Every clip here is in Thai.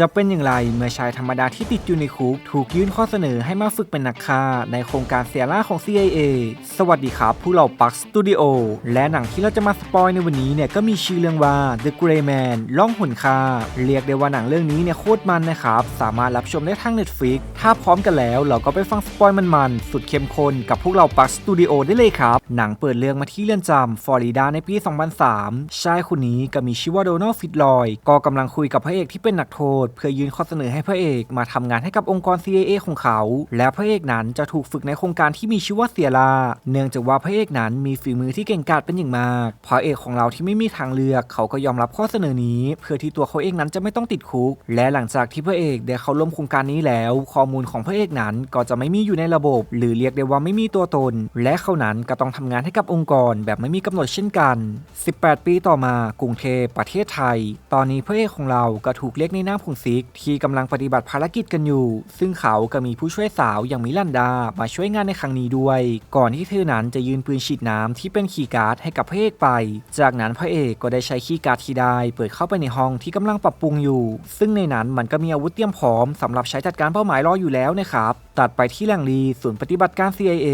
จะเป็นอย่างไรเมื่อชายธรรมดาที่ติดอยู่ในคุก ถูกยื่นข้อเสนอให้มาฝึกเป็นนักฆ่า ในโครงการเสียล่าของ CIA สวัสดีครับ ผู้เราปักสตูดิโอและหนังที่เราจะมาสปอยในวันนี้เนี่ย ก็มีชื่อเรื่องว่า The Gray Man ล่องหุ่นฆ่า เรียกได้ว่าหนังเรื่องนี้เนี่ยโคตรมันนะครับ สามารถรับชมได้ทาง Netflix ถ้าพร้อมกันแล้ว เราก็ไปฟังสปอยมันๆสุดเข้มข้นกับพวกเราปักสตูดิโอได้เลยครับหนังเปิดเรื่องมาที่เรือนจำฟลอริดาในปี 2003ชายคนนี้ก็มีชื่อว่าโดนัลด์ฟิตลอยก็กำลังคุยกับพระเอกที่เป็นนักโทษเพื่อยื่นข้อเสนอให้พระเอกมาทำงานให้กับองค์กร CIA ของเขา และพระเอกนั้นจะถูกฝึกในโครงการที่มีชื่อว่าเซียราเนื่องจากว่าพระเอกนั้นมีฝีมือที่เก่งกาจเป็นอย่างมากพระเอกของเราที่ไม่มีทางเลือกเขาก็ยอมรับข้อเสนอนี้ เพื่อที่ตัวเขาเองนั้นจะไม่ต้องติดคุก และหลังจากที่พระเอกได้เข้าร่วมโครงการนี้แล้ว ข้อมูลของพระเอกนั้นก็จะไม่มีอยู่ในระบบ หรือเรียกได้ว่าไม่มีตัวตน และเขานั้นก็ต้องทำงานให้กับองค์กร แบบไม่มีกำหนดเช่นกัน 18 ปีต่อมากรุงเทพประเทศไทย ตอนนี้พระเอกของเราก็ถูกเรียกในนามของซิกที่กำลังปฏิบัติภารกิจกันอยู่ ซึ่งเขาก็มีผู้ช่วยสาวอย่างมิลันดามาช่วยงานในครั้งนี้ด้วย ก่อนที่เธอนั้นจะยืนปืนฉีดน้ำที่เป็นคีย์การ์ดให้กับพระเอกไป จากนั้นพระเอกก็ได้ใช้คีย์การ์ดที่ได้ เปิดเข้าไปในห้องที่กำลังปรับปรุงอยู่ ซึ่งในนั้นมันก็มีอาวุธเตรียมพร้อมสำหรับใช้จัดการเป้าหมายรออยู่แล้วนะครับ ตัดไปที่แหล่งรีศูนย์ปฏิบัติการ CIA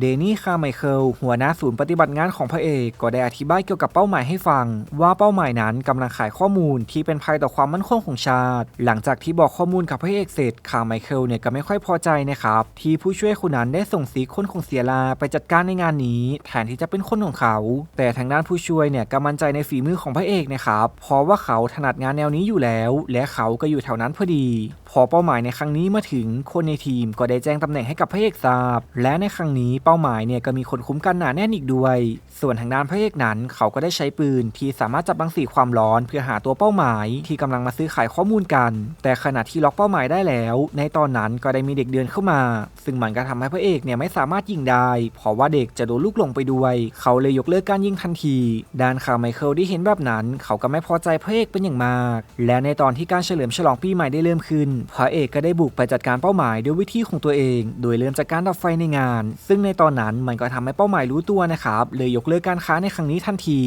เดนี่คาร์ไมเคิลหัวหน้าศูนย์ปฏิบัติงานของพระเอกก็ได้อธิบายเกี่ยวกับเป้าหมายให้ฟัง ว่าเป้าหมายนั้นกำลังขายข้อมูลที่เป็นภัยต่อความมั่นคงของชาติ หลังจากที่บอกข้อมูลกับพระเอกเสร็จคาร์ไมเคิลเนี่ยก็ไม่ค่อยพอใจนะครับที่ผู้ช่วยคนนั้นได้ส่งสีคนของเสียลาไปจัดการในงานนี้ แทนที่จะเป็นคนของเขา แต่ทางด้านผู้ช่วยเนี่ยก็มั่นใจในฝีมือของพระเอกนะครับเพราะว่าเขาถนัดงานแนวนี้อยู่แล้ว และเขาก็อยู่แถวนั้นพอดี พอเป้าหมายในครั้งนี้มาถึงคนในทีมก็ได้แจ้งตำแหน่งให้กับพระเอกทราบ และในครั้งนี้เป้าหมายเนี่ยก็มีคนคุ้มกันหนาแน่นอีกด้วย ส่วนทางด้านพระเอกนั้นเขาก็ได้ใช้ปืนที่สามารถจับรังสีความร้อนเพื่อหาตัวเป้าหมาย ที่กำลังมาซื้อขายข้อมูลกัน แต่ขณะที่ล็อกเป้าหมายได้แล้ว ในตอนนั้นก็ได้มีเด็กเดินเข้ามา ซึ่งมันก็ทำให้พระเอกเนี่ยไม่สามารถยิงได้ เพราะว่าเด็กจะโดนลูกหลงไปด้วย เขาเลยยกเลิกการยิงทันที ด้านคาไมเคิลที่เห็นแบบนั้น เขาก็ไม่พอใจพระเอกเป็นอย่างมาก และในตอนที่การเฉลิมฉลองปีใหม่ได้เริ่มขึ้น พระเอกก็ได้บุกไปจัดการเป้าหมายด้วยวิธีของตัวเอง โดยเริ่มจากการดับไฟในงาน ซึ่งในตอนนั้นมันก็ทำให้เป้าหมายรู้ตัวนะครับเลยยกเลิกการค้าในครั้งนี้ทันที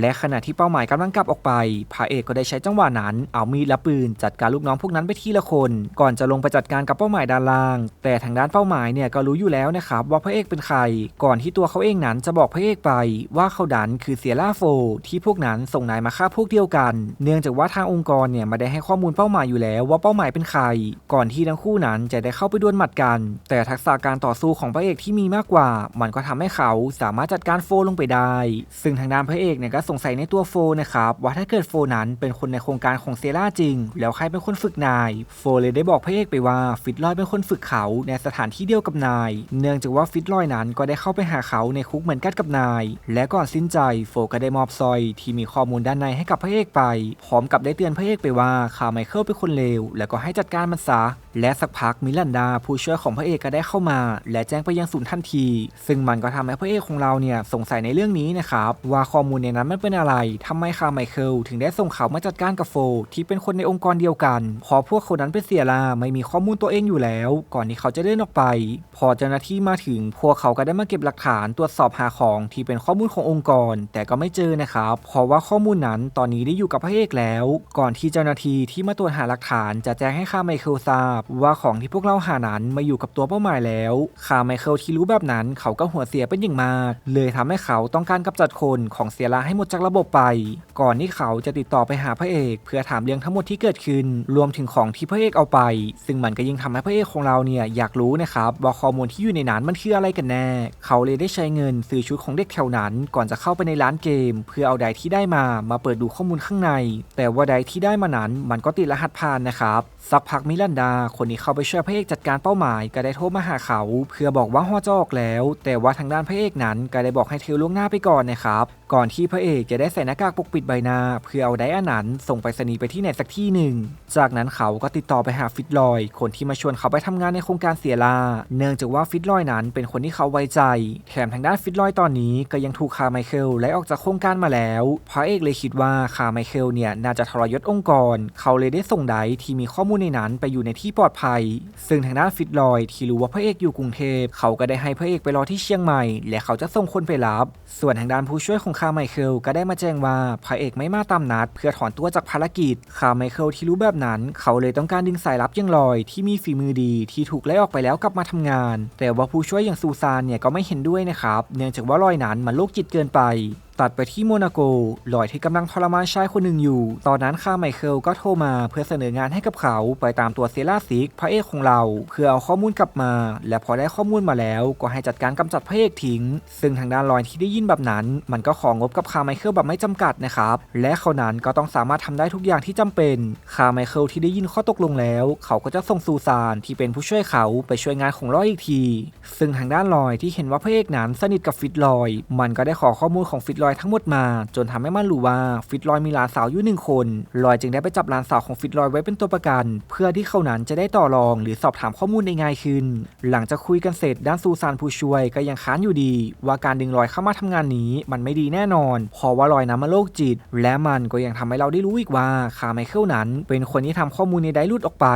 และขณะที่เป้าหมายกำลังกลับออกไปพระเอกก็ได้ใช้จังหวะนั้น เอามีดและปืนจัดการลูกน้องพวกนั้นไปทีละคน ก่อนจะลงไปจัดการกับเป้าหมายด้านล่าง แต่ทางด้านเป้าหมายเนี่ยก็รู้อยู่แล้วนะครับว่าพระเอกเป็นใคร ก่อนที่ตัวเขาเองนั้นจะบอกพระเอกไปว่าเขาดันคือเสียล่าโฟ ที่พวกนั้นส่งนายมาฆ่าพวกเดียวกัน เนื่องจากว่าทางองค์กรเนี่ยม่ได้ให้ข้อมูลเป้าหมายอยู่แล้วว่าเป้าหมายเป็นใคร ก่อนที่ทั้งคู่นั้นจะได้เข้าไปดวลหมัดกัน แต่ทักษะการต่อสู้ของพระเอกที่มีมากกว่า มันก็ทำให้เขาสามารถจัดการโฟลงไปได้ ซึ่งทางด้านพระเอกเนี่ยก็สงสัยในตัวโฟนะครับว่าถ้าเกิดโฟนั้นเป็นคนในโครงการของเซล่าจริง แล้วใครเป็นคนฝึกนาย โฟเลยได้บอกพระเอกไปว่าฟิตลอยเป็นคนฝึกเขาในสถานที่เดียวกับนาย เนื่องจากว่าฟิตลอยนั้นก็ได้เข้าไปหาเขาในคุกเหมือนกันกับนาย และก่อนสิ้นใจโฟก็ได้มอบซอย ที่มีข้อมูลด้านในให้กับพระเอกไป พร้อมกับได้เตือนพระเอกไปว่าคาไมเคิลเป็นคนเลวแล้วก็ให้จัดการมันซะและสักพักมิลันดาผู้ช่วยของพระเอกก็ได้เข้ามา และแจ้งไปยังศูนย์ทันที ซึ่งมันก็ทำให้พระเอกของเราเนี่ยสงสัยในเรื่องนี้นะครับ ว่าข้อมูลในนั้นมันเป็นอะไรทำไมคาร์ไมเคิลถึงได้ส่งเขามาจัดการกับโฟ ที่เป็นคนในองค์กรเดียวกัน พอพวกคนนั้นเป็นเสียลาไม่มีข้อมูลตัวเองอยู่แล้ว ก่อนที่เขาจะเดินออกไป พอเจ้าหน้าที่มาถึง พวกเขาก็ได้มาเก็บหลักฐานตรวจสอบหาของที่เป็นข้อมูลขององค์กร แต่ก็ไม่เจอนะครับเพราะว่าข้อมูลนั้นตอนนี้ได้อยู่กับพระเอกแล้ว ก่อนที่เจ้าหน้าที่ที่มาตรวจหาหลักฐานจะแจ้งให้คาร์ไมเคิลทราบ ว่าของที่พวกเราหานั้นมาอยู่กับตัวเป้าหมายแล้วคาร์ไมเคิลที่รู้แบบนั้นเขาก็หัวเสียเป็นอย่างมาก เลยทำให้เขาต้องการกำจัดคนของเสียละให้หมดจากระบบไป ก่อนที่เขาจะติดต่อไปหาพระเอก เพื่อถามเรื่องทั้งหมดที่เกิดขึ้น รวมถึงของที่พระเอกเอาไป ซึ่งมันก็ยิ่งทำให้พระเอกของเราเนี่ยอยากรู้นะครับว่าข้อมูลที่อยู่ในนั้นมันคืออะไรกันแน่ เขาเลยได้ใช้เงินซื้อชุดของเด็กแถวนั้น ก่อนจะเข้าไปในร้านเกม เพื่อเอาไดที่ได้มามาเปิดดูข้อมูลข้างใน แต่ว่าไดที่ได้มานั้น มันก็ติดรหัสผ่านนะครับสักพักมิลันดา คนนี้เข้าไปช่วยพระเอกจัดการเป้าหมายก็ได้โทรมาหาเขา เพื่อบอกว่าฮอจะออกแล้ว แต่ว่าทางด้านพระเอกนั้นก็ได้บอกให้เธอล่วงหน้าไปก่อนนะครับ ก่อนที่พระเอกจะได้ใส่หน้ากากปกปิดใบหน้า เพื่อเอาไดอานันส่งไปสนีไปที่ไหนสักที่หนึ่ง จากนั้นเขาก็ติดต่อไปหาฟิตลอย คนที่มาชวนเขาไปทำงานในโครงการเสียลา เนื่องจากว่าฟิตลอยนั้นเป็นคนที่เขาไว้ใจ แถมทางด้านฟิตลอยตอนนี้ก็ยังถูกคาไมเคิลไล่ออกจากโครงการมาแล้ว พระเอกเลยคิดว่าคาไมเคิลเนี่ยน่าจะทรยศองค์กร เขาเลยได้ส่งไดที่มีข้อมูลในนั้นไปอยู่ในที่ปลอดภัย ซึ่งทางด้านฟิตลอยที่รู้ว่าพระเอกอยู่กรุงเทพเขาก็ได้ให้พระเอกไปรอที่เชียงใหม่ และเขาจะส่งคนไปรับ ส่วนทางด้านผู้ช่วยของคาร์ไมเคิลก็ได้มาแจ้งว่าพระเอกไม่มาตามนัด เพื่อถอนตัวจากภารกิจ คาร์ไมเคิลที่รู้แบบนั้น เขาเลยต้องการดึงสายลับยังลอย ที่มีฝีมือดีที่ถูกไล่ออกไปแล้วกลับมาทำงาน แต่ว่าผู้ช่วยอย่างซูซานเนี่ยก็ไม่เห็นด้วยนะครับ เนื่องจากว่าลอยนั้นมันโรคจิตเกินไป ตัดไปที่โมนาโกลอยที่กำลังทรมานชายคนหนึ่งอยู่ ตอนนั้นคาไมเคิลก็โทรมาเพื่อเสนองานให้กับเขาไปตามตัวเซราซิกพระเอกของเรา เพื่อเอาข้อมูลกลับมา และพอได้ข้อมูลมาแล้วก็ให้จัดการกำจัดพระเอกทิ้ง ซึ่งทางด้านลอยที่ได้ยินแบบนั้น มันก็ของบกับคาไมเคิลแบบไม่จำกัดนะครับ และเขานั้นก็ต้องสามารถทำได้ทุกอย่างที่จำเป็น คาไมเคิลที่ได้ยินข้อตกลงแล้ว เขาก็จะส่งซูซานที่เป็นผู้ช่วยเขาไปช่วยงานของลอยอีกที ซึ่งทางด้านลอยที่เห็นว่าพระเอกนั้นสนิทกับฟิตลอย มันก็ได้ขอข้อมูลของฟิตลอยทั้งหมดมา จนทำให้มันรู้ว่าฟิตลอยมีหลานสาวอยู่หนึ่งคนลอยจึงได้ไปจับหลานสาวของฟิตลอยไว้เป็นตัวประกัน เพื่อที่เขานั้นจะได้ต่อรองหรือสอบถามข้อมูลได้ง่ายขึ้น หลังจากคุยกันเสร็จด้านซูซานผู้ช่วยก็ยังค้านอยู่ดี ว่าการดึงลอยเข้ามาทำงานนี้ มันไม่ดีแน่นอนเพราะว่าลอยนั้นมันโรคจิต และมันก็ยังทำให้เราได้รู้อีกว่าคาไมเคิลนั้น เป็นคนที่ทำข้อมูลในไดรูดออกไป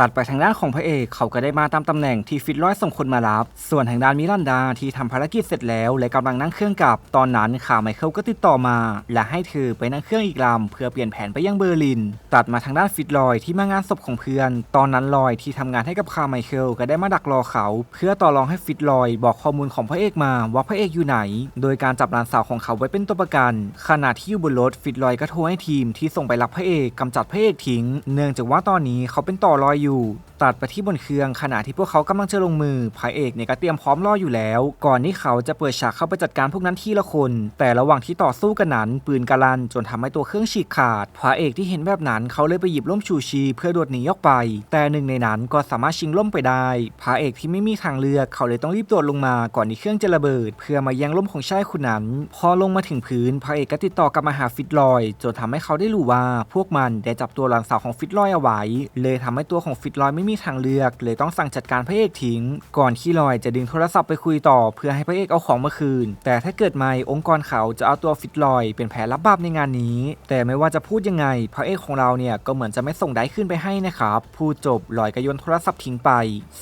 ตัดไปทางด้านของพระเอกเขาก็ได้มาตามตำแหน่งที่ฟิตร้อยส่งคนมารับ ส่วนทางด้านมิรันดาที่ทำภารกิจเสร็จแล้ว และกำลังนั่งเครื่องกลับ ตอนนั้นข่าวไมเคิลก็ติดต่อมา และให้เธอไปนั่งเครื่องอีกลำเพื่อเปลี่ยนแผนไปยังเบอร์ลิน ตัดมาทางด้านฟิตลอยที่มางานศพของเพื่อน ตอนนั้นลอยที่ทำงานให้กับคาร์ไมเคิลก็ได้มาดักรอเขา เพื่อต่อรองให้ฟิตลอย บอกข้อมูลของพระเอกมาว่าพระเอกอยู่ไหน โดยการจับหลานสาวของเขาไว้เป็นตัวประกัน ขณะที่อยู่บนรถฟิตลอยก็โทรให้ทีมที่ส่งไปรับพระเอกกำจัดพระเอกทิ้ง เนื่องจากว่าตอนนี้เขาเป็นต่อรอยอยู่ o ตัดไปที่บนเครื่องขณะที่พวกเขากำลังจะลงมือพระเอกเนี่ยก็เตรียมพร้อมรออยู่แล้ว ก่อนที่เขาจะเปิดฉากเข้าไปจัดการพวกนั้นทีละคน แต่ระหว่างที่ต่อสู้กันนั้น ปืนกาลันจนทำให้ตัวเครื่องฉีกขาดพระเอกที่เห็นแบบนั้นเขาเลยไปหยิบล่มชูชีเพื่อโดดหนีออกไป แต่หนึ่งในนั้นก็สามารถชิงล่มไปได้พระเอกที่ไม่มีทางเลือกเขาเลยต้องรีบโดดลงมาก่อนที่เครื่องจะระเบิด เพื่อมาแย่งล่มของชายคนนั้น พอลงมาถึงพื้นพระเอกก็ติดต่อกลับมาหาฟิตลอย จนทำให้เขาได้รู้ว่าพวกมันได้จับตัวหลานสาวของฟิตลอยเอาไว้เลยทำให้ตัวของฟิตลอยไม่มีทางเลือกเลยต้องสั่งจัดการพระเอกทิ้ง ก่อนที่ลอยจะดึงโทรศัพท์ไปคุยต่อเพื่อให้พระเอกเอาของมาคืน แต่ถ้าเกิดไม่องค์กรเขาจะเอาตัวฟิตลอย เป็นแผลรับบาปในงานนี้ แต่ไม่ว่าจะพูดยังไง พระเอกของเราเนี่ยก็เหมือนจะไม่ส่งได้ขึ้นไปให้นะครับพูดจบลอยก็โยนโทรศัพท์ทิ้งไป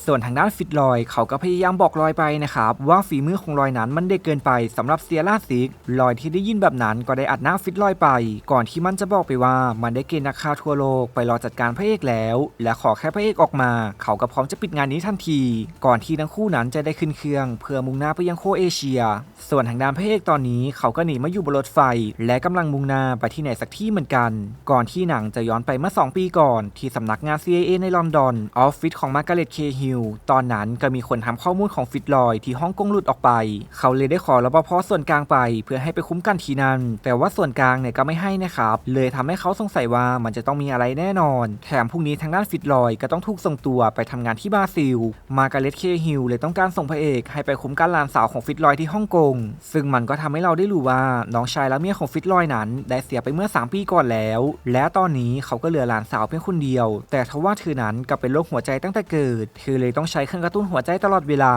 ส่วนทางด้านฟิตลอย เขาก็พยายามบอกลอยไปนะครับว่าฝีมือของลอยนั้นมันเด็กเกินไปสำหรับเซียร่าซิกลอยที่ได้ยินแบบนั้นก็ได้อัดหน้าฟิตลอยไป ก่อนที่มันจะบอกไปว่ามันได้เกณฑ์นักฆ่าทั่วโลกไปรอจัดการพระเอกแล้ว และขอแค่พระเอกออกมา เขาก็พร้อมจะปิดงานนี้ทันที ก่อนที่ทั้งคู่นั้นจะได้ขึ้นเครื่อง เพื่อมุ่งหน้าไปยังโคเอเชีย ส่วนทางด้านพระเอกตอนนี้เขาก็หนีมาอยู่บนรถไฟ และกำลังมุ่งหน้าไปที่ไหนสักที่เหมือนกัน ก่อนที่หนังจะย้อนไปเมื่อ 2 ปีก่อน ที่สำนักงาน CIA ในลอนดอนออฟฟิศของมาร์กาเร็ตเคฮิลตอนนั้นก็มีคนทำข้อมูลของฟิตลอยที่ฮ่องกงหลุดออกไป เขาเลยได้ขอรปภส่วนกลางไป เพื่อให้ไปคุ้มกันทีนั้น แต่ว่าส่วนกลางเนี่ยก็ไม่ให้นะครับเลยทำให้เขาสงสัยว่ามันจะต้องมีอะไรแน่นอน แถมพรุ่งนี้ทางด้านฟิตลอยก็ต้องถูกส่งตัวไปทำงานที่บราซิล มากาเร็ตเคฮิลเลยต้องการส่งพระเอกให้ไปคุ้มการหลานสาวของฟิตลอยที่ฮ่องกง ซึ่งมันก็ทำให้เราได้รู้ว่าน้องชายและเมียของฟิตลอยนั้น ได้เสียไปเมื่อ 3 ปีก่อนแล้ว และตอนนี้เขาก็เหลือหลานสาวเพียงคนเดียว แต่ทว่าเธอนั้นกลับเป็นโรคหัวใจตั้งแต่เกิด เธอเลยต้องใช้เครื่องกระตุ้นหัวใจตลอดเวลา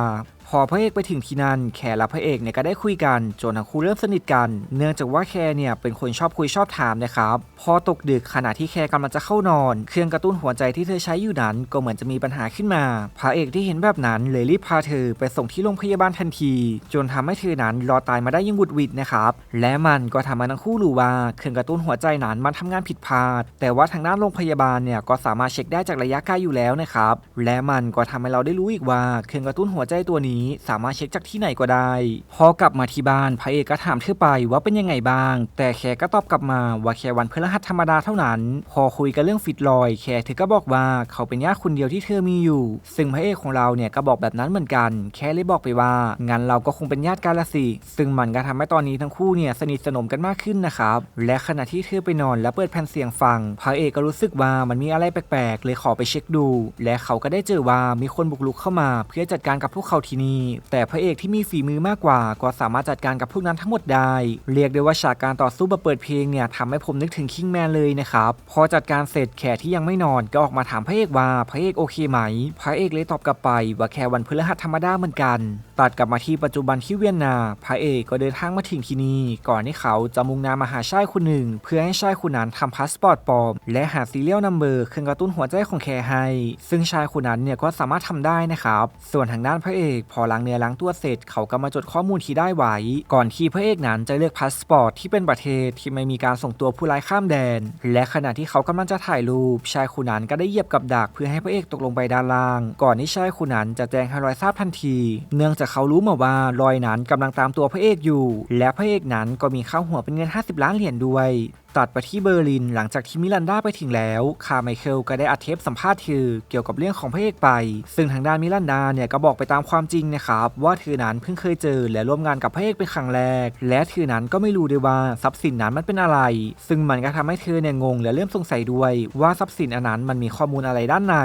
พอพระเอกไปถึงที่นั่นแคร์และพระเอกเนี่ยก็ได้คุยกันจนทั้งคู่เริ่มสนิทกัน เนื่องจากว่าแคร์เนี่ยเป็นคนชอบคุยชอบถามนะครับพอตกดึกขณะที่แคร์กำลังจะเข้านอน เครื่องกระตุ้นหัวใจที่เธอใช้อยู่นั้น ก็เหมือนจะมีปัญหาขึ้นมา พระเอกที่เห็นแบบนั้นเลยรีบพาเธอไปส่งที่โรงพยาบาลทันที จนทำให้เธอนั้นรอตายมาได้ยังบุดหวิดนะครับและมันก็ทำให้ทั้งคู่รู้ว่าเครื่องกระตุ้นหัวใจนั้นมันทำงานผิดพลาด แต่ว่าทางด้านโรงพยาบาลเนี่ยก็สามารถเช็คได้จากระยะไกลอยู่แล้วนะครับและมันก็ทำให้เราได้รู้อีกว่าเครื่องกระตุ้นหัวใจตัวนี้สามารถเช็คจากที่ไหนก็ได้ พอกลับมาที่บ้านพระเอกก็ถามเธอไปว่าเป็นยังไงบ้าง แต่แคก็ตอบกลับมาว่าแค่วันพฤหัสธรรมดาเท่านั้น พอคุยกันเรื่องฟิตลอย แคเธอก็บอกว่าเขาเป็นญาติคนเดียวที่เธอมีอยู่ ซึ่งพระเอกของเราเนี่ยก็บอกแบบนั้นเหมือนกัน แค่เลยบอกไปว่างั้นเราก็คงเป็นญาติกันละสิ ซึ่งมันก็ทำให้ตอนนี้ทั้งคู่เนี่ยสนิทสนมกันมากขึ้นนะครับ และขณะที่เธอไปนอนและเปิดแผ่นเสียงฟัง พระเอกก็รู้สึกว่ามันมีอะไรแปลกๆ เลยขอไปเช็คดู และเขาก็ได้เจอว่ามีคนบุกรุกเข้ามา เพื่อจัดการกับพวกเขาที่นี่แต่พระเอกที่มีฝีมือมากกว่าก็สามารถจัดการกับพวกนั้นทั้งหมดได้ เรียกได้ว่าฉากการต่อสู้แบบเปิดเพลงเนี่ยทำให้ผมนึกถึงคิงแมนเลยนะครับพอจัดการเสร็จแขกที่ยังไม่นอนก็ออกมาถามพระเอกว่าพระเอกโอเคไหม พระเอกเลยตอบกลับไปว่าแค่วันพฤหัสธรรมดาเหมือนกัน ตัดกลับมาที่ปัจจุบันที่เวียนนา พระเอกก็เดินทางมาถึงที่นี่ก่อนที่เขาจะมุ่งหน้ามาหาชายคนหนึ่ง เพื่อให้ชายคนนั้นทำพาสปอร์ตปลอม และหาซีเรียลนัมเบอร์เครื่องกระตุ้นหัวใจของแคร์ให้ ซึ่งชายคนนั้นเนี่ยก็สามารถทำได้นะครับ ส่วนทางด้านพระเอกพออล้างเนื้อล้างตัวเสร็จเขาก็มาจดข้อมูลที่ได้ไว้ ก่อนที่พระเอกนั้นจะเลือกพาสปอร์ตที่เป็นประเทศที่ไม่มีการส่งตัวผู้ร้ายข้ามแดน และขณะที่เขากำลังจะถ่ายรูป ชายคนนั้นก็ได้เหยียบกับดักเพื่อให้พระเอกตกลงไปด้านล่าง ก่อนที่ชายคนนั้นจะแจ้งให้รอยทราบทันที เนื่องจากเขารู้มาว่ารอยนั้นกำลังตามตัวพระเอกอยู่ และพระเอกนั้นก็มีค่าหัวเป็นเงิน 50 ล้านเหรียญด้วยตัดไปที่เบอร์ลินหลังจากที่มิลันดาไปถึงแล้ว คาร์ไมเคิลก็ได้อัดเทปสัมภาษณ์เธอเกี่ยวกับเรื่องของพระเอกไป ซึ่งทางด้านมิลันดาเนี่ยก็บอกไปตามความจริงนะครับ ว่าเธอนั้นเพิ่งเคยเจอและร่วมงานกับพระเอกเป็นครั้งแรก และเธอนั้นก็ไม่รู้ด้วยว่าทรัพย์สินนั้นมันเป็นอะไร ซึ่งมันก็ทำให้เธอเนี่ยงงและเริ่มสงสัยด้วย ว่าทรัพย์สินอันนั้นมันมีข้อมูลอะไรด้านใน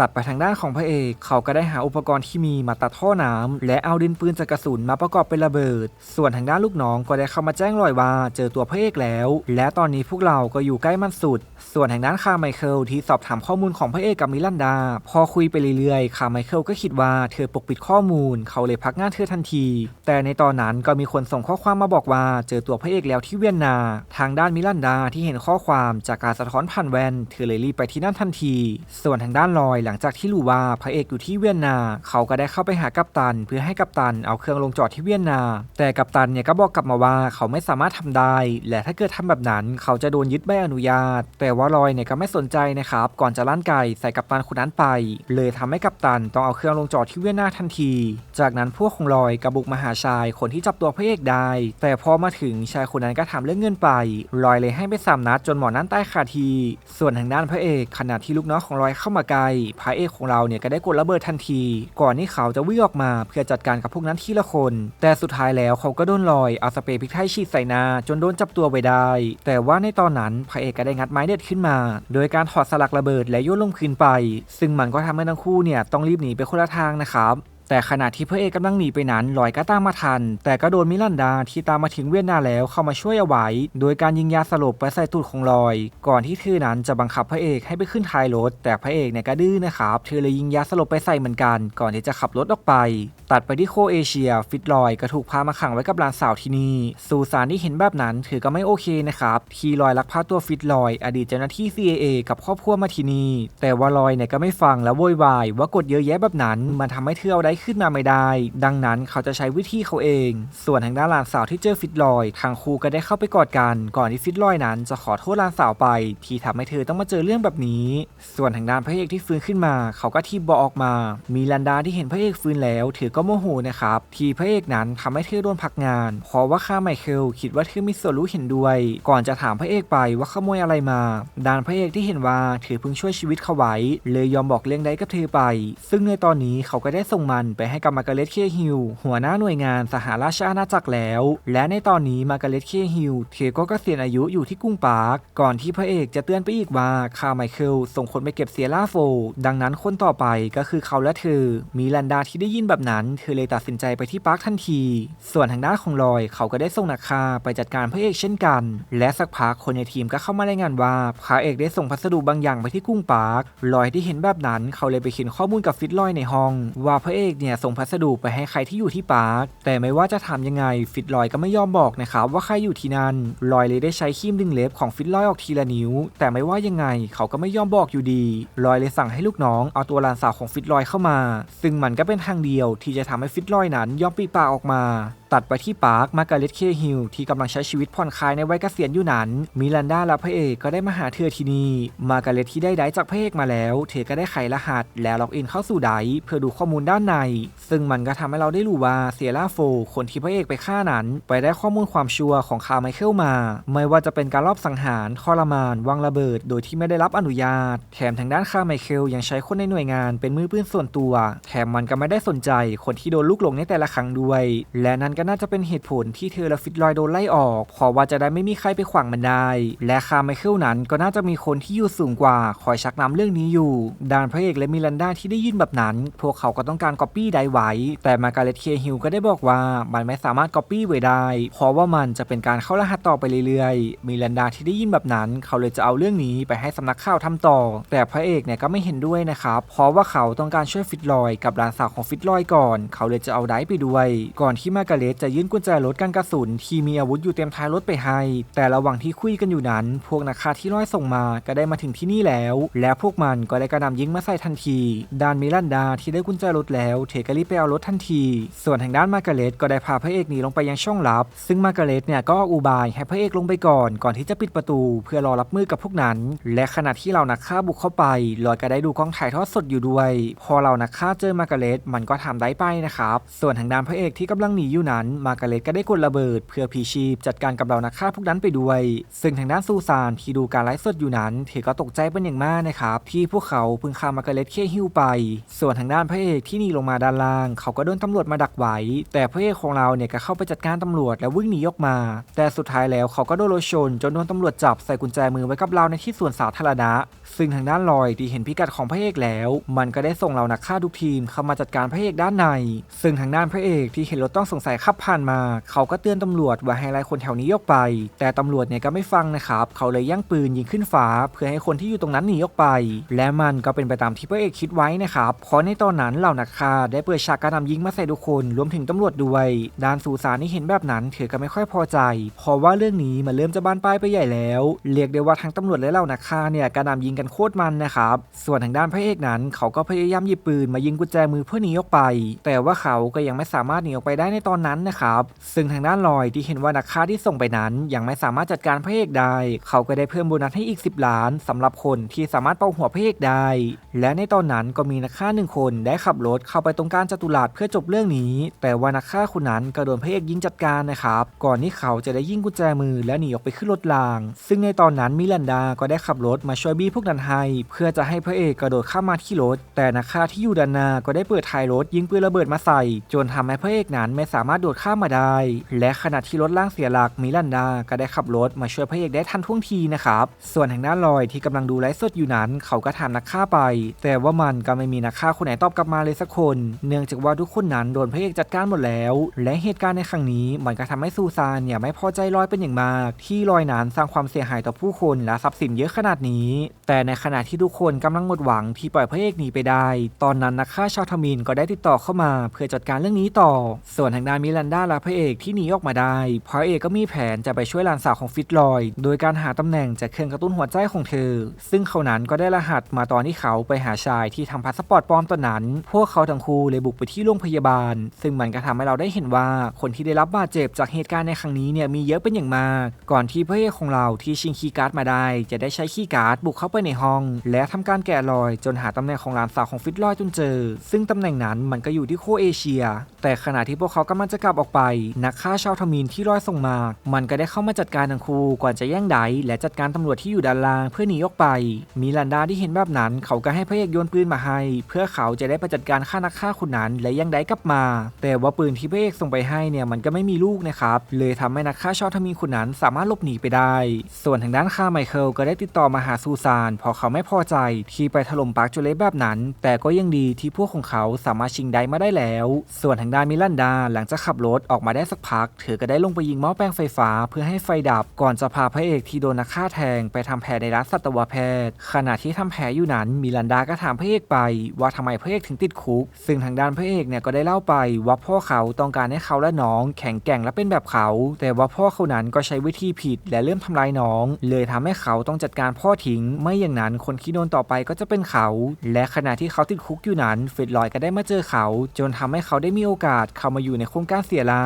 ตัดไปทางด้านของพระเอกเขาก็ได้หาอุปกรณ์ที่มีมาตัดท่อน้ำและเอาดินปืนจากกระสุนมาประกอบเป็นระเบิด ส่วนทางด้านลูกน้องก็ได้เข้ามาแจ้งลอยว่าเจอตัวพระเอกแล้ว และตอนอนนี้พวกเราก็อยู่ใกล้มันสุด ส่วนทางด้านคาไมเคิลที่สอบถามข้อมูลของพระเอกกับมิลันดา พอคุยไปเรื่อยๆ คาไมเคิลก็คิดว่าเธอปกปิดข้อมูล เขาเลยพักงานเธอทันที แต่ในตอนนั้นก็มีคนส่งข้อความมาบอกว่าเจอตัวพระเอกแล้วที่เวียนนา ทางด้านมิลันดาที่เห็นข้อความจากการสะท้อนผ่านแวนเธอเลยรีบไปที่นั่นทันที ส่วนทางด้านลอยหลังจากที่รู้ว่าพระเอกอยู่ที่เวียนนา เขาก็ได้เข้าไปหากัปตัน เพื่อให้กัปตันเอาเครื่องลงจอดที่เวียนนา แต่กัปตันเนี่ยก็บอกกลับมาว่าเขาไม่สามารถทำได้ และถ้าเกิดทำแบบนั้นเขาจะโดนยึดใบอนุญาต แต่ว่าลอยเนี่ยก็ไม่สนใจนะครับ ก่อนจะลั่นไก่ใส่กัปตันคนนั้นไป เลยทำให้กัปตันต้องเอาเครื่องลงจอดที่เวียนนาทันที จากนั้นพวกของลอยกระบุกมาหาชายคนที่จับตัวพระเอกได้ แต่พอมาถึงชายคนนั้นก็ถามเรื่องเงินไปลอยเลยให้ไปสามนัดจนหมอนั้นใต้คาที ส่วนทางด้านพระเอกขณะที่ลูกน้องของลอยเข้ามาใกล พระเอกของเราเนี่ยก็ได้กดระเบิดทันที ก่อนที่เขาจะวิ่งออกมาเพื่อจัดการกับพวกนั้นทีละคน แต่สุดท้ายแล้วเขาก็โดนลอยเอาสเปรย์พริกไทยฉีดใส่หน้าจนโดนจับตัวไปได้ แต่ว่าในตอนนั้นพระเอกก็ได้งัดไม้เด็ดขึ้นมา โดยการถอดสลักระเบิดและโยนลงคืนไป ซึ่งมันก็ทำให้ทั้งคู่เนี่ยต้องรีบหนีไปคนละทางนะครับแต่ขณะที่พระเอกกำลังหนีไปนั้นลอยก็ตามมาทัน แต่ก็โดนมิลันดาที่ตามมาถึงเวียนนาแล้วเข้ามาช่วยเอาไว้ โดยการยิงยาสลบไปใส่ตูดของลอย ก่อนที่เธอนั้นจะบังคับพระเอกให้ไปขึ้นท้ายรถ แต่พระเอกเนี่ยก็ดื้อนะครับ เธอเลยยิงยาสลบไปใส่เหมือนกัน ก่อนที่จะขับรถออกไป ตัดไปที่โคเอเชีย ฟิตลอยก็ถูกพามาขังไว้กับหลานสาวที่นี่ซูซานที่เห็นแบบนั้นถือก็ไม่โอเคนะครับทีลอยลักพาตัวฟิตลอย อดีตเจ้าหน้าที่ CIA กับครอบครัวมาที่นี่แต่ว่าลอยเนี่ยก็ไม่ฟังและโวยวายว่ากดเยอะแยะแบบนั้น มันทำให้เธอเอาได้ขึ้นมาไม่ได้ ดังนั้นเขาจะใช้วิธีเขาเอง ส่วนทางด้านหลานสาวที่เจอฟิตลอย ทางครูก็ได้เข้าไปกอดกัน ก่อนที่ฟิตลอยนั้นจะขอโทษหลานสาวไป ที่ทำให้เธอต้องมาเจอเรื่องแบบนี้ ส่วนทางด้านพระเอกที่ฟื้นขึ้นมา เขาก็ทีบบอกออกมา มีลันดาที่เห็นพระเอกฟื้นแล้วเธอก็โมโหนะครับที่พระเอกนั้นทำให้เธอโดนพักงาน เพราะว่าข้าไมเคิลคิดว่าเธอมีส่วนรู้เห็นด้วย ก่อนจะถามพระเอกไปว่าขโมยอะไรมาดานพระเอกที่เห็นว่าเธอเพิ่งช่วยชีวิตเขาไว้ เลยยอมบอกเรื่องใดกับเธอไป ซึ่งในตอนนี้เขาก็ได้ส่งมันไปให้กับมาร์กาเร็ตเคฮิลหัวหน้าหน่วยงานสหราชอาณาจักรแล้ว และในตอนนี้มาร์กาเร็ตเคฮิลเธอก็เกษียณอายุอยู่ที่กรุงปาร์คก่อนที่พระเอกจะเตือนไปอีกว่าคาไมเคิลส่งคนไปเก็บเซียร่าโฟ ดังนั้นคนต่อไปก็คือเขาและเธอมีลันดาที่ได้ยินแบบนั้นเธอเลยตัดสินใจไปที่ปาร์คทันที ส่วนทางด้านของลอยเขาก็ได้ส่งนักฆ่าไปจัดการพระเอกเช่นกัน และสักพักคนในทีมก็เข้ามารายงานว่าพระเอกได้ส่งพัสดุบางอย่างไปที่กรุงปาร์คลอยที่เห็นแบบนั้นเขาเลยไปเขียนข้อมูลกับฟิตลอยในห้อง ว่าพระเอกเนี่ยส่งพัสดุไปให้ใครที่อยู่ที่ปาร์คแต่ไม่ว่าจะทำยังไงฟิตลอยก็ไม่ยอมบอกนะครับว่าใครอยู่ที่นั่นลอยเลยได้ใช้คีมดึงเล็บของฟิตลอยออกทีละนิ้ว แต่ไม่ว่ายังไงเขาก็ไม่ยอมบอกอยู่ดีลอยเลยสั่งให้ลูกน้องเอาตัวหลานสาวของฟิตลอยเข้ามา ซึ่งมันก็เป็นทางเดียวที่จะทำให้ฟิตลอยนั้นยอมปีปากออกมา ตัดไปที่ปาร์คมาร์กาเร็ตเคฮิลที่กำลังใช้ชีวิตผ่อนคลายในวัยเกษียณอยู่นั้น มิลันดาและพระเอกก็ได้มาหาเธอที่นี่ มาร์กาเร็ตที่ได้ไดร์จากพระเอกมาแล้ว เธอก็ได้ไขรหัส แล้วล็อกอินเข้าสู่ไดเพื่อดูข้อมูลด้านใน ซึ่งมันก็ทำให้เราได้รู้ว่าเซียร่าโฟ คนที่พระเอกไปฆ่านั้น ไปได้ข้อมูลความชัวร์ของคาร์ไมเคิลมา ไม่ว่าจะเป็นการลอบสังหารทรมานวางระเบิด โดยที่ไม่ได้รับอนุญาต แถมทางด้านคาร์ไมเคิลยังใช้คนในหน่วยงานเป็นมือปืนส่วนตัว แถมมันก็ไม่ได้สนใจคนที่โดนลูกหลงในแต่ละครั้งด้วย และนั่นก็น่าจะเป็นเหตุผลที่เธอและฟิตลอยโดนไล่ออกเพราะว่าจะได้ไม่มีใครไปขวางมันได้ และคาร์ไมเคิลนั้นก็น่าจะมีคนที่อยู่สูงกว่าคอยชักนำเรื่องนี้อยู่ดานพระเอกและมิลันดาที่ได้ยินแบบนั้น พวกเขาก็ต้องการก๊อปปี้ไดไว้ แต่มาการ์เล็ตเคฮิลก็ได้บอกว่ามันไม่สามารถก๊อปปี้ไว้ได้ เพราะว่ามันจะเป็นการเข้ารหัสต่อไปเรื่อยๆมิลันดาที่ได้ยินแบบนั้น เขาเลยจะเอาเรื่องนี้ไปให้สำนักข่าวทำต่อ แต่พระเอกเนี่ยก็ไม่เห็นด้วยนะครับเพราะว่าเขาต้องการช่วยฟิตลอยกับหลานสาวของฟิตลอยก่อนเขาเลยจะเอาไดไปด้วย ก่อนที่มาการเล็ตจะยื่นกุญแจรถกันกระสุน ที่มีอาวุธอยู่เต็มท้ายรถไปให้ แต่ระหว่างที่คุยกันอยู่นั้น พวกนักฆ่าที่ร้อยส่งมาก็ได้มาถึงที่นี่แล้ว และพวกมันก็ได้กระหนำยิงมาใส่ทันทีด้านมิลันดาที่ได้กุญแจรถแล้วเธอก็รีบไปเอารถทันที ส่วนทางด้านมากาเร็ตก็ได้พาพระเอกหนีลงไปยังช่องลับ ซึ่งมากาเร็ตเนี่ยก็ออกอุบายให้พระเอกลงไปก่อน ก่อนที่จะปิดประตู เพื่อรอรับมือกับพวกนั้น และขณะที่เรานักฆ่าบุกเข้าไปลอยก็ได้ดูกล้องถ่ายทอดสดอยู่ด้วย พอเรานักฆ่าเจอมากาเร็ตมันก็ทำได้ไปนะครับ ส่วนทางด้านพระเอกที่กำลังหนีอยู่นั้น มากาเร็ตก็ได้กดระเบิด เพื่อพีชีพจัดการกับเรานักฆ่าพวกนั้นไปด้วย ซึ่งทางด้านซูซานที่ดูการไลฟ์สดอยู่นั้น เธอก็ตกใจเป็นอย่างมากนะครับที่พวกเขาเพิ่งฆ่ามากาเร็ตเคฮิวไป ส่วนทางด้านพระเอกที่หนีลงมาด้านล่าง เขาก็โดนตำรวจมาดักไว้ แต่พระเอกของเราเนี่ยก็เข้าไปจัดการตำรวจแล้ววิ่งหนีออกมา แต่สุดท้ายแล้วเขาก็โดนรถชน จนโดนตำรวจจับใส่กุญแจมือไว้กับเราในที่สวนสาธารณะ ซึ่งทางด้านลอยที่เห็นพิกัดของพระเอกแล้ว มันก็ได้ส่งเรานักฆ่าทุกทีมเข้ามาจัดการพระเอกด้านในซึ่งทางด้านพระเอกที่เห็นรถต้องสงสัยขับผ่านมา เขาก็เตือนตำรวจว่าให้ไล่คนแถวนี้ออกไป แต่ตำรวจเนี่ยก็ไม่ฟังนะครับ เขาเลยย่างปืนยิงขึ้นฟ้า เพื่อให้คนที่อยู่ตรงนั้นหนีออกไป และมันก็เป็นไปตามที่พระเอกคิดไว้นะครับเพราะในตอนนั้นเหล่านักฆ่าได้เปิดฉากการนำยิงมาใส่ทุกคนรวมถึงตำรวจด้วยด้านสูสานที่เห็นแบบนั้นเธอก็ไม่ค่อยพอใจเพราะว่าเรื่องนี้มันเริ่มจะบานปลายไปใหญ่แล้ว เรียกได้ว่าทั้งตำรวจและเหล่านักฆ่าเนี่ยการนำยิงกันโคตรมันนะครับส่วนทางด้านพระเอกนั้น เขาก็พยายามหยิบปืนมายิงกุญแจมือเพื่อหนีออกไปแต่ว่าเขาก็ยังไม่สามารถหนีออกไปได้ในตอนนั้นนะครับ ซึ่งทางด้านลอยที่เห็นว่านักฆ่าที่ส่งไปนั้น ยังไม่สามารถจัดการพระเอกได้ เขาก็ได้เพิ่มโบนัสให้อีก 10 ล้านสำหรับคนที่สามารถเป่าหัวพระเอกได้ และในตอนนั้นก็มีนักฆ่าหนึ่งคนได้ขับรถเข้าไปตรงการจัตุรัสเพื่อจบเรื่องนี้ แต่ว่านักฆ่าคนนั้นก็โดนพระเอกยิงจัดการนะครับ ก่อนที่เขาจะได้ยิงกุญแจมือและหนีออกไปขึ้นรถราง ซึ่งในตอนนั้นมิลันดาก็ได้ขับรถมาช่วยบี้พวกนั้นให้ เพื่อจะให้พระเอกกระโดดข้ามมาที่รถ แต่นักฆ่าที่อยู่ด้านหน้าก็ได้เปิดท้ายรถยิงปืนระเบิดมาใส่ จนทำให้พระเอกนั้นไม่สามารถโดดข้ามมาได้ และขณะที่รถล่างเสียหลักมิลันดาก็ได้ขับรถมาช่วยพระเอกได้ทันท่วงทีนะครับ ส่วนทางด้านลอยที่กำลังดูไลฟ์สดอยู่นั้น เขาก็ถามนักฆ่าไป แต่ว่ามันก็ไม่มีนักฆ่าคนไหนตอบกลับมาเลยสักคน เนื่องจากว่าทุกคนนั้นโดนพระเอกจัดการหมดแล้ว และเหตุการณ์ในครั้งนี้มันก็ทำให้ซูซานเนี่ยไม่พอใจลอยเป็นอย่างมาก ที่ลอยนั้นสร้างความเสียหายต่อผู้คนและทรัพย์สินเยอะขนาดนี้ แต่ในขณะที่ทุกคนกำลังหมดหวังที่ปล่อยพระเอกหนีไปได้ ตอนนั้นนักฆ่าชาวทมินก็ได้ติดต่อเข้ามาเพื่อจัดการเรื่องนี้ต่อ ส่วนทางด้านมิลันดาและพระเอกที่หนีออกมาได้พระเอกก็มีแผนจะไปช่วยหลานสาวของฟิตลอย โดยการหาตำแหน่งจากเครื่องกระตุ้นหัวใจของเธอ ซึ่งเขานั้นก็ได้รหัสมาตอนที่เขาไปหาชายที่ทำพาสปอร์ตปลอมตอนนั้น พวกเขาทั้งคู่เลยบุกไปที่โรงพยาบาล ซึ่งมันก็ทำให้เราได้เห็นว่าคนที่ได้รับบาดเจ็บจากเหตุการณ์ในครั้งนี้เนี่ยมีเยอะเป็นอย่างมาก ก่อนที่พระเอกของเราที่ชิงคีย์การ์ดมาได้ จะได้ใช้คีย์การ์ดบุกเข้าไปในห้อง และทำการแกะรอยจนหาตำแหน่งของหลานสาวของฟิตลอยจนเจอ ซึ่งตำแหน่งนั้นมันก็อยู่ที่โคเอเชีย แต่ขณะที่พวกเขากำลังจะกลับออกไป นักฆ่าชาวทมินที่ลอยส่งมา มันก็ได้เข้ามาจัดการทั้งคู่ก่อนจะแย่งไดและจัดการตำรวจที่อยู่ด้านล่างเพื่อหนีออกไปมีลันดาที่เห็นแบบนั้น เขาก็ให้พระเอกโยนปืนมาให้ เพื่อเขาจะได้ไปจัดการฆ่านักฆ่าคนนั้น และแย่งไดกลับมา แต่ว่าปืนที่พระเอกส่งไปให้เนี่ยมันก็ไม่มีลูกนะครับเลยทำให้นักฆ่าชาวทมินคนนั้นสามารถหลบหนีไปได้ ส่วนทางด้านฆ่าไมเคิลก็ได้ติดต่อมาหาซูซานเพราะเขาไม่พอใจที่ไปถล่มปาร์คจูเลสแบบนั้น แต่ก็ยังดีที่พวกของเขาสามารถชิงไดมาได้แล้ว ส่วนทางด้านมิลันดาหลังจากขับรถออกมาได้สักพัก เธอก็ได้ลงไปยิงหม้อแปลงไฟฟ้าเพื่อให้ไฟดับก่อนจะพาพระเอกที่โดนนักฆ่าแทงไปทำแผลในร้านสัตวแพทย์ ขณะที่ทำแผลอยู่นั้นมิลันดาก็ถามพระเอกไปว่าทำไมพระเอกถึงติดคุก ซึ่งทางด้านพระเอกเนี่ยก็ได้เล่าไปว่าพ่อเขาต้องการให้เขาและน้อง แข็งแกร่งและเป็นแบบเขา แต่ว่าพ่อเขานั้นก็ใช้วิธีผิดและเริ่มทำร้ายน้อง เลยทำให้เขาต้องจัดการพ่อทิ้ง ไม่อย่างนั้นคนที่โดนต่อไปก็จะเป็นเขา และขณะที่เขาติดคุกอยู่นั้นเฟดลอยก็ได้มาเจอเขาจนทำให้เขาได้มีโอกาสเข้ามาอยู่ในโครงการเสียลา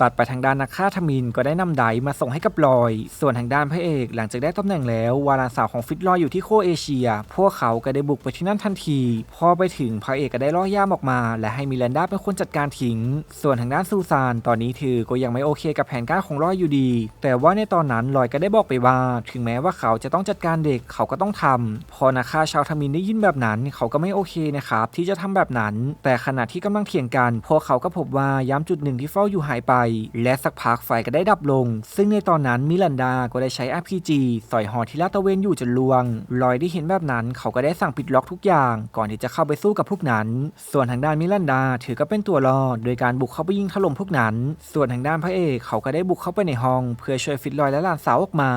ตัดไปทางด้านนักฆ่าทมินก็ได้นำไดมาส่งให้กับลอย ส่วนทางด้านพระเอกหลังจากได้ตำแหน่งแล้ววาลานสาวของฟิตลอยอยู่ที่โคเอเชีย พวกเขาก็ได้บุกไปที่นั่นทันที พอไปถึงพระเอกก็ได้ล่อย่ามออกมา และให้มิลันดาเป็นคนจัดการทิ้ง ส่วนทางด้านซูซานตอนนี้เธอก็ยังไม่โอเคกับแผนการของลอยอยู่ดี แต่ว่าในตอนนั้นลอยก็ได้บอกไปว่า ถึงแม้ว่าเขาจะต้องจัดการเด็กเขาก็ต้องทำพอนักฆ่าชาวทมินได้ยินแบบนั้น เขาก็ไม่โอเคนะครับที่จะทำแบบนั้น แต่ขณะที่กำลังเถียงกันพวกเขาก็พบว่าย้ำจุดหนึ่งที่เฝ้าอยู่หายไป และสักพักไฟก็ได้ดับลง ซึ่งในตอนนั้นมิลันดาก็ได้ใช้ RPG สอยหอที่ลาดตะเวนอยู่จนลวง ลอยได้เห็นแบบนั้นเขาก็ได้สั่งปิดล็อกทุกอย่าง ก่อนที่จะเข้าไปสู้กับพวกนั้น ส่วนทางด้านมิลันดาถือก็เป็นตัวรอดโดยการบุกเข้าไปยิงถล่มพวกนั้น ส่วนทางด้านพระเอกเขาก็ได้บุกเข้าไปในห้อง เพื่อช่วยฟิตลอยและหลานสาวออกมา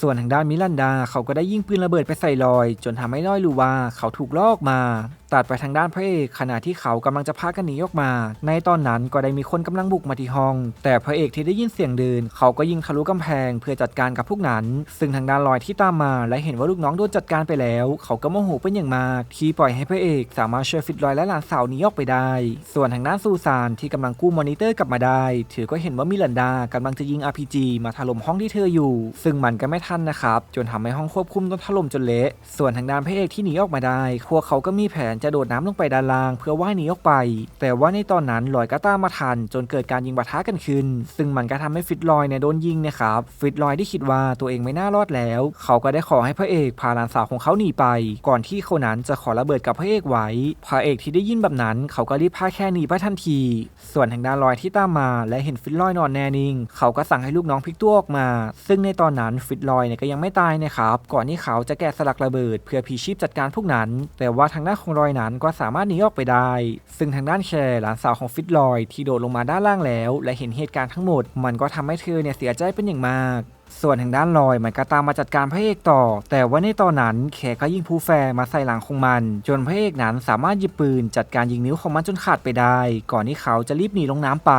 ส่วนทางด้านมิลันดาเขาก็ได้ยิงปืนระเบิดไปใส่ลอย จนทำให้ลอยรู้ว่าเขาถูกลอกมา ตัดไปทางด้านพระเอกขณะที่เขากำลังจะพากันหนีออกมา ในตอนนั้นก็ได้มีคนกำลังบุกมาที่ห้อง แต่พระเอกที่ได้ยินเสียงเดิน เขาก็ยิงทะลุกำแพงเพื่อจัดการกับพวกนั้น ซึ่งทางด้านลอยที่ตามมาและเห็นว่าลูกน้องโดนจัดการไปแล้ว เขาก็โมโหเป็นอย่างมากที่ปล่อยให้พระเอกสามารถช่วยฟิตลอยและหลานสาวหนีออกไปได้ ส่วนทางด้านซูซานที่กำลังกู้มอนิเตอร์กลับมาได้ ถือก็เห็นว่ามิลันดากำลังจะยิง RPG มาถล่มห้องที่เธออยู่ ซึ่งมันก็ไม่ทันนะครับจนทำให้ห้องควบคุมต้องถล่มจนเละส่วนทางด้านพระเอกที่หนีออกมาได้พวกเขาก็มีแผนจะโดดน้ำลงไปด้านล่าง เพื่อว่ายหนีออกไปแต่ว่าในตอนนั้นลอยก็ตามมาทัน จนเกิดการยิงปะทะกันขึ้น ซึ่งมันก็ทำให้ฟิตลอยเนี่ยโดนยิงนะครับ ฟิตลอยที่คิดว่าตัวเองไม่น่ารอดแล้ว เขาก็ได้ขอให้พระเอกพาหลานสาวของเขาหนีไป ก่อนที่เขานั้นจะขอระเบิดกับพระเอกไว้ พระเอกที่ได้ยินแบบนั้น เขาก็รีบพาแค่หนีไปทันที ส่วนทางด้านลอยที่ตามมาและเห็นฟิตลอยนอนแน่นิ่ง เขาก็สั่งให้ลูกน้องพลิกตัวออกมา ซึ่งในตอนนั้นฟิตลอยเนี่ยก็ยังไม่ตายนะครับ ก่อนที่เขาจะแกะสลักระเบิด เพื่อพีชีพจัดการพวกนั้น แต่ว่าทางด้านของลอยนั้นก็สามารถหนีออกไปได้ ซึ่งทางด้านแชร์หลานสาวของฟิตลอย ที่โดดลงมาด้านล่างแล้ว และเห็นเหตุการณ์ทั้งหมด มันก็ทำให้เธอเนี่ยเสียใจเป็นอย่างมาก ส่วนทางด้านลอยมันก็ตามมาจัดการพระเอกต่อ แต่ว่าในตอนนั้นแขกก็ยิงผู้แฟร์มาใส่หลังของมัน จนพระเอกนั้นสามารถหยิบปืนจัดการยิงนิ้วของมันจนขาดไปได้ ก่อนที่เขาจะรีบหนีลงน้ำไป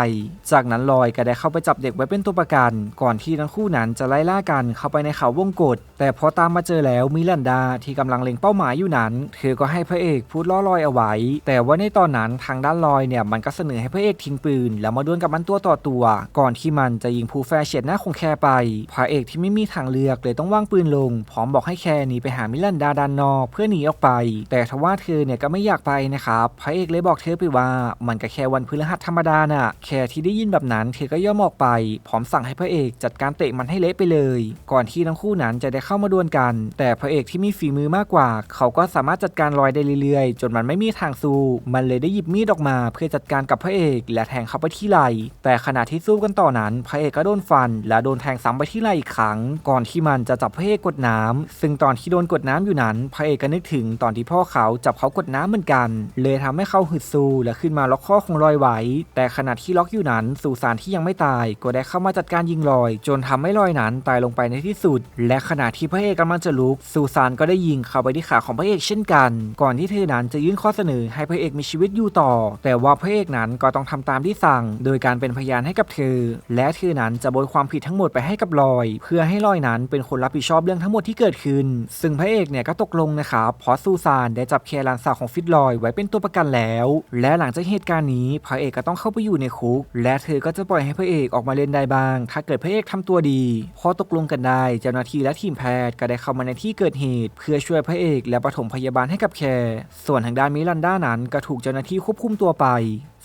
จากนั้นลอยก็ได้เข้าไปจับเด็กไว้เป็นตัวประกัน ก่อนที่ทั้งคู่นั้นจะไล่ล่ากันเข้าไปในเขาวงกฏแต่พอตามมาเจอแล้วมิลันดาที่กำลังเล็งเป้าหมายอยู่นั้นเธอก็ให้พระเอกพูดล่อลอยเอาไว้ แต่ว่าในตอนนั้นทางด้านลอยเนี่ยมันก็เสนอให้พระเอกทิ้งปืน แล้วมาดวลกับมันตัวต่อตัว ก่อนที่มันจะยิงผู้แฟร์เฉียดหน้าของแคไปพระเอกที่ไม่มีทางเลือกเลยต้องว่างปืนลง พร้อมบอกให้แคร์หนีไปหามิลันดาด้านนอกเพื่อหนีออกไป แต่ทว่าเธอเนี่ยก็ไม่อยากไปนะครับพระเอกเลยบอกเธอไปว่า มันก็แค่วันพฤหัสธรรมดาน่ะ แคร์ที่ได้ยินแบบนั้นเธอก็ย่อมออกไป พร้อมสั่งให้พระเอกจัดการเตะมันให้เละไปเลย ก่อนที่ทั้งคู่นั้นจะได้เข้ามาดวลกัน แต่พระเอกที่มีฝีมือมากกว่า เขาก็สามารถจัดการลอยได้เรื่อยๆ จนมันไม่มีทางสู้ มันเลยได้หยิบมีดออกมา เพื่อจัดการกับพระเอก และแทงเข้าไปที่ไหล่แต่ขณะที่สู้กันต่อนั้น พระเอกก็โดนฟัน และโดนแทงซ้ำไปที่ไหล่อีกครั้ง ก่อนที่มันจะจับพระเอกกดน้ำซึ่งตอนที่โดนกดน้ำอยู่นั้น พระเอกก็นึกถึงตอนที่พ่อเขาจับเขากดน้ำเหมือนกัน เลยทำให้เขาหึดสู้และขึ้นมาล็อกข้อของลอยไว้ แต่ขณะที่ล็อกอยู่นั้นสุสานที่ยังไม่ตาย ก็ได้เข้ามาจัดการยิงลอย จนทำให้ลอยนั้นตายลงไปในที่สุด และขณะที่พระเอกกำลังจะลุกสุสานก็ได้ยิงเข้าไปที่ขาของพระเอกเช่นกัน ก่อนที่เธอนั้นจะยื่นข้อเสนอให้พระเอกมีชีวิตอยู่ต่อ แต่ว่าพระเอกนั้นก็ต้องทำตามที่สั่ง โดยการเป็นพยานให้กับเธอ และเธอนั้นจะโบยความผิดทั้งหมดไปให้กับลอยเพื่อให้ลอยนั้นเป็นคนรับผิดชอบเรื่องทั้งหมดที่เกิดขึ้น ซึ่งพระเอกเนี่ยก็ตกลงนะครับเพราะซูซานได้จับแคร์หลานสาวของฟิตลอยไว้เป็นตัวประกันแล้ว และหลังจากเหตุการณ์นี้พระเอกก็ต้องเข้าไปอยู่ในคุก และเธอก็จะปล่อยให้พระเอกออกมาเล่นได้บ้าง ถ้าเกิดพระเอกทำตัวดี พอตกลงกันได้เจ้าหน้าที่และทีมแพทย์ก็ได้เข้ามาในที่เกิดเหตุ เพื่อช่วยพระเอกและปฐมพยาบาลให้กับแคร์ส่วนทางด้านมิลันดานั้นก็ถูกเจ้าหน้าที่ควบคุมตัวไป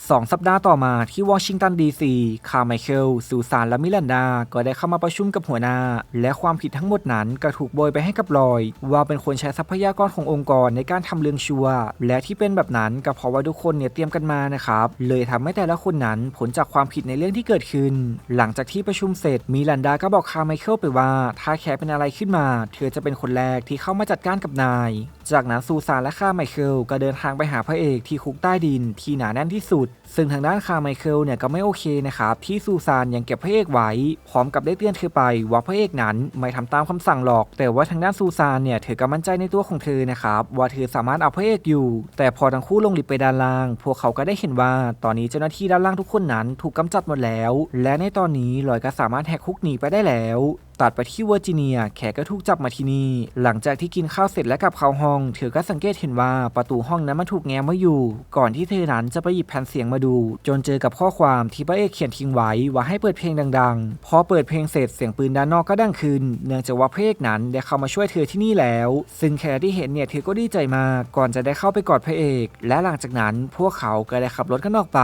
สองสัปดาห์ต่อมาที่วอชิงตันดีซีคาร์ไมเคิลซูซานและมิลันดา ก็ได้เข้ามาประชุมกับหัวหน้า และความผิดทั้งหมดนั้นก็ถูกโบยไปให้กับลอย ว่าเป็นคนใช้ทรัพยากรขององค์กรในการทำเรื่องชัวและที่เป็นแบบนั้นก็เพราะว่าทุกคนเนี่ยเตรียมกันมานะครับ เลยทำให้แต่ละคนนั้นผลจากความผิดในเรื่องที่เกิดขึ้น หลังจากที่ประชุมเสร็จมิลันดาก็บอกคาร์ไมเคิลไปว่าถ้าแคร์เป็นอะไรขึ้นมา เธอจะเป็นคนแรกที่เข้ามาจัดการกับนาย จากนั้นซูซานและคาร์ไมเคิลก็เดินทางไปหาพระเอกที่คุกใต้ดินที่หนาแน่นที่สุด with ซึ่งทางด้านคาร์ไมเคิลเนี่ยก็ไม่โอเคนะครับที่ซูซานยังเก็บพระเอกไว้ พร้อมกับได้เตือนเธอไปว่าพระเอกนั้นไม่ทำตามคำสั่งหรอก แต่ว่าทางด้านซูซานเนี่ยเธอก็มั่นใจในตัวของเธอนะครับว่าเธอสามารถเอาพระเอกอยู่ แต่พอทั้งคู่ลงลิฟต์ไปด้านล่าง พวกเขาก็ได้เห็นว่าตอนนี้เจ้าหน้าที่ด้านล่างทุกคนนั้นถูกกำจัดหมดแล้ว และในตอนนี้ลอยก็สามารถแหกคุกหนีไปได้แล้วตัดไปที่เวอร์จิเนีย แขกก็ถูกจับมาที่นี่ หลังจากที่กินข้าวเสร็จและกลับเข้าห้อง เธอก็สังเกตเห็นว่าประตูห้องนั้นมันถูกแง้มไว้อยู่ ก่อนที่เธอนั้นจะไปหยิบแผ่นเสียงมาดู จนเจอกับข้อความที่พระเอกเขียนทิ้งไว้ว่าให้เปิดเพลงดังๆ พอเปิดเพลงเสร็จเสียงปืนด้านนอกก็ดังขึ้น เนื่องจากว่าพระเอกนั้นได้เข้ามาช่วยเธอที่นี่แล้ว ซึ่งแขกที่เห็นเนี่ยเธอก็ดีใจมากก่อนจะได้เข้าไปกอดพระเอก และหลังจากนั้นพวกเขาก็ได้ขับรถกันออกไป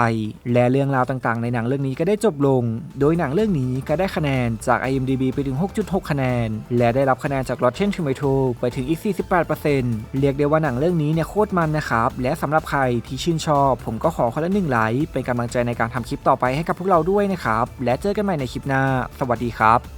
และเรื่องราวต่างๆ ในหนังเรื่องนี้ก็ได้จบลง โดยหนังเรื่องนี้ก็ได้คะแนนจาก IMDb ไปถึง 6.6 คะแนน และได้รับคะแนนจาก Rotten Tomato ไปถึงอีก 48%เรียกได้ว่าหนังเรื่องนี้เนี่ยโคตรมันนะครับและสำหรับใครที่ชื่นชอบ ผมก็ขอคนละหนึ่งไลค์เป็นกำลังใจในการทำคลิปต่อไปให้กับพวกเราด้วยนะครับ และเจอกันใหม่ในคลิปหน้า สวัสดีครับ